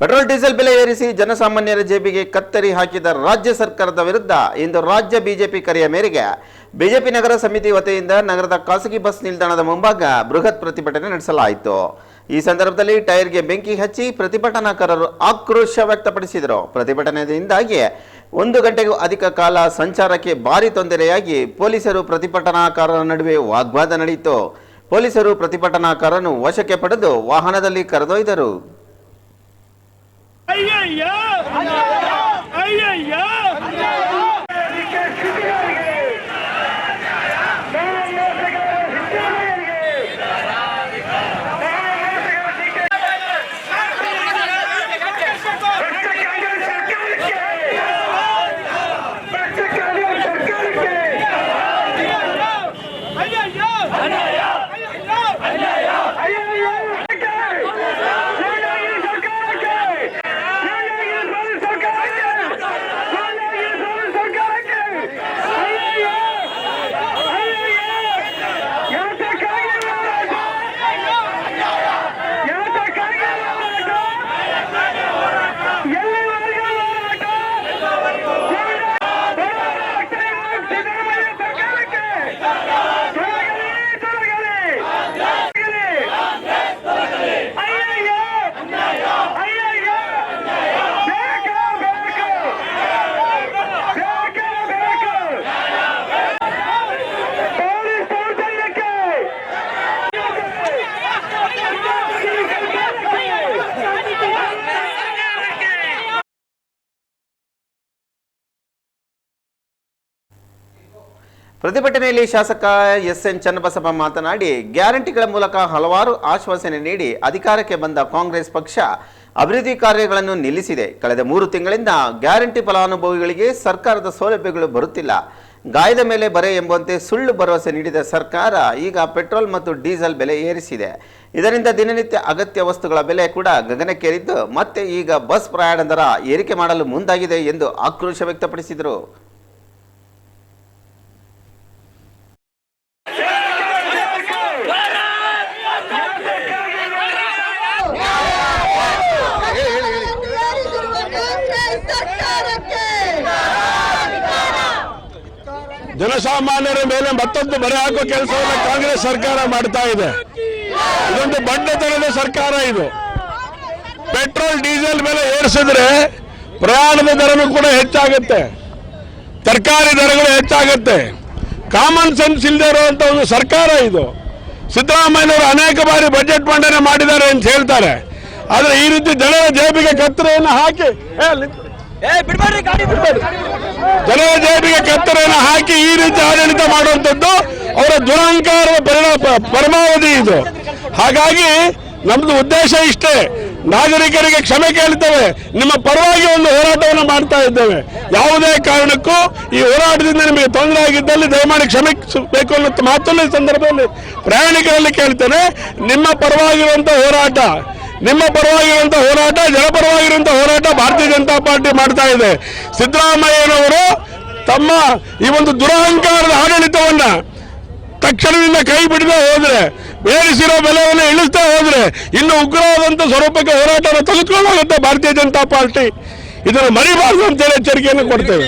Petrol, diesel ಬೆಲೆ ಏರಿಸಿ ಜನಸಾಮಾನ್ಯರ ಜೇಬಿಗೆ ಕತ್ತರಿ ಹಾಕಿದ ರಾಜ್ಯ ಸರ್ಕಾರದ ವಿರುದ್ಧ ಇಂದು ರಾಜ್ಯ ಬಿಜೆಪಿ ಕರೆಯ ಮೇರೆಗೆ ಬಿಜೆಪಿ ನಗರ ಸಮಿತಿ ವತಿಯಿಂದ ನಗರದ ಖಾಸಗಿ ಬಸ್ ನಿಲ್ದಾಣದ ಮುಂಭಾಗ ಬೃಹತ್ ಪ್ರತಿಭಟನೆ ನಡೆಸಲಾಯಿತು. ಈ ಸಂದರ್ಭದಲ್ಲಿ ಟೈರ್ಗೆ ಬೆಂಕಿ ಹಚ್ಚಿ ಪ್ರತಿಭಟನಾಕಾರರು ಆಕ್ರೋಶ ವ್ಯಕ್ತಪಡಿಸಿದರು. ಪ್ರತಿಭಟನೆಯಿಂದಾಗಿ ಒಂದು ಗಂಟೆಗೂ ಅಧಿಕ ಕಾಲ ಸಂಚಾರಕ್ಕೆ ಭಾರಿ ತೊಂದರೆಯಾಗಿ ಪೊಲೀಸರು ಪ್ರತಿಭಟನಾಕಾರರ ನಡುವೆ ವಾಗ್ವಾದ ನಡೆಯಿತು. ಪೊಲೀಸರು ಪ್ರತಿಭಟನಾಕಾರರನ್ನು ವಶಕ್ಕೆ ಪಡೆದು ವಾಹನದಲ್ಲಿ ಕರೆದೊಯ್ದರು. ஐயா! ಪ್ರತಿಭಟನೆಯಲ್ಲಿ ಶಾಸಕ ಎಸ್ ಎನ್ ಚನ್ನಬಸಪ್ಪ ಮಾತನಾಡಿ, ಗ್ಯಾರಂಟಿಗಳ ಮೂಲಕ ಹಲವಾರು ಆಶ್ವಾಸನೆ ನೀಡಿ ಅಧಿಕಾರಕ್ಕೆ ಬಂದ ಕಾಂಗ್ರೆಸ್ ಪಕ್ಷ ಅಭಿವೃದ್ಧಿ ಕಾರ್ಯಗಳನ್ನು ನಿಲ್ಲಿಸಿದೆ. ಕಳೆದ ಮೂರು ತಿಂಗಳಿಂದ ಗ್ಯಾರಂಟಿ ಫಲಾನುಭವಿಗಳಿಗೆ ಸರ್ಕಾರದ ಸೌಲಭ್ಯಗಳು ಬರುತ್ತಿಲ್ಲ. ಗಾಯದ ಮೇಲೆ ಬರೆ ಎಂಬಂತೆ ಸುಳ್ಳು ಭರವಸೆ ನೀಡಿದ ಸರ್ಕಾರ ಈಗ ಪೆಟ್ರೋಲ್ ಮತ್ತು ಡೀಸೆಲ್ ಬೆಲೆ ಏರಿಸಿದೆ. ಇದರಿಂದ ದಿನನಿತ್ಯ ಅಗತ್ಯ ವಸ್ತುಗಳ ಬೆಲೆ ಕೂಡ ಗಗನಕ್ಕೇರಿದ್ದು, ಮತ್ತೆ ಈಗ ಬಸ್ ಪ್ರಯಾಣ ದರ ಏರಿಕೆ ಮಾಡಲು ಮುಂದಾಗಿದೆ ಎಂದು ಆಕ್ರೋಶ ವ್ಯಕ್ತಪಡಿಸಿದರು. ಜನಸಾಮಾನ್ಯರ ಮೇಲೆ ಮತ್ತೊಂದು ಬರೆ ಹಾಕೋ ಕೆಲಸವನ್ನು ಕಾಂಗ್ರೆಸ್ ಸರ್ಕಾರ ಮಾಡ್ತಾ ಇದೆ. ಇದೊಂದು ಬಂಡತನದ ಸರ್ಕಾರ ಇದು. ಪೆಟ್ರೋಲ್, ಡೀಸೆಲ್ ಮೇಲೆ ಏರಿಸಿದ್ರೆ ಪ್ರಯಾಣದ ದರನೂ ಕೂಡ ಹೆಚ್ಚಾಗುತ್ತೆ. ತರಕಾರಿ ದರಗಳು ಹೆಚ್ಚಾಗುತ್ತೆ. ಕಾಮನ್ ಸೆನ್ಸ್ ಇಲ್ಲದೆ ಇರುವಂತ ಒಂದು ಸರ್ಕಾರ ಇದು. ಸಿದ್ದರಾಮಯ್ಯನವರು ಅನೇಕ ಬಾರಿ ಬಜೆಟ್ ಮಂಡನೆ ಮಾಡಿದ್ದಾರೆ ಅಂತ ಹೇಳ್ತಾರೆ. ಆದ್ರೆ ಈ ರೀತಿ ಜನರ ಜೇಬಿಗೆ ಕತ್ತರೆಯನ್ನು ಹಾಕಿ ಜನರ ಜೇಬಿಗೆ ಕತ್ತರೆಯನ್ನು ಹಾಕಿ ಈ ರೀತಿ ಆಡಳಿತ ಮಾಡುವಂಥದ್ದು ಅವರ ದುರಂಕಾರದ ಪರಿಣಾಮ, ಪರಮಾವಧಿ ಇದು. ಹಾಗಾಗಿ ನಮ್ದು ಉದ್ದೇಶ ಇಷ್ಟೇ. ನಾಗರಿಕರಿಗೆ ಕ್ಷಮೆ ಕೇಳ್ತೇವೆ. ನಿಮ್ಮ ಪರವಾಗಿ ಒಂದು ಹೋರಾಟವನ್ನು ಮಾಡ್ತಾ ಇದ್ದೇವೆ. ಯಾವುದೇ ಕಾರಣಕ್ಕೂ ಈ ಹೋರಾಟದಿಂದ ನಿಮಗೆ ತೊಂದರೆ ಆಗಿದ್ದಲ್ಲಿ ದಯಮಾಡಿ ಕ್ಷಮಿಸಬೇಕು ಅನ್ನೋ ಮಾತನ್ನು ಸಂದರ್ಭದಲ್ಲಿ ಪ್ರಯಾಣಿಕರಲ್ಲಿ ಕೇಳ್ತೇನೆ. ನಿಮ್ಮ ಪರವಾಗಿರುವಂಥ ಹೋರಾಟ ನಿಮ್ಮ ಪರವಾಗಿರುವಂತಹ ಹೋರಾಟ ಜನಪರವಾಗಿರುವಂತಹ ಹೋರಾಟ ಭಾರತೀಯ ಜನತಾ ಪಾರ್ಟಿ ಮಾಡ್ತಾ ಇದೆ. ಸಿದ್ದರಾಮಯ್ಯನವರು ತಮ್ಮ ಈ ಒಂದು ದುರಹಂಕಾರದ ಆಡಳಿತವನ್ನ ತಕ್ಷಣದಿಂದ ಕೈ ಬಿಡದೆ ಹೋದ್ರೆ ಬೇರಿಸಿರೋ ಬೆಲೆಯನ್ನು ಇಳಿಸ್ತಾ ಹೋದ್ರೆ ಇನ್ನು ಉಗ್ರವಾದಂತ ಸ್ವರೂಪಕ್ಕೆ ಹೋರಾಟವನ್ನು ತೆಗೆದುಕೊಂಡು ಹೋಗುತ್ತೆ ಭಾರತೀಯ ಜನತಾ ಪಾರ್ಟಿ. ಇದನ್ನು ಮರಿಬಾರದು ಅಂತೇಳಿ ಎಚ್ಚರಿಕೆಯನ್ನು ಕೊಡ್ತೇವೆ.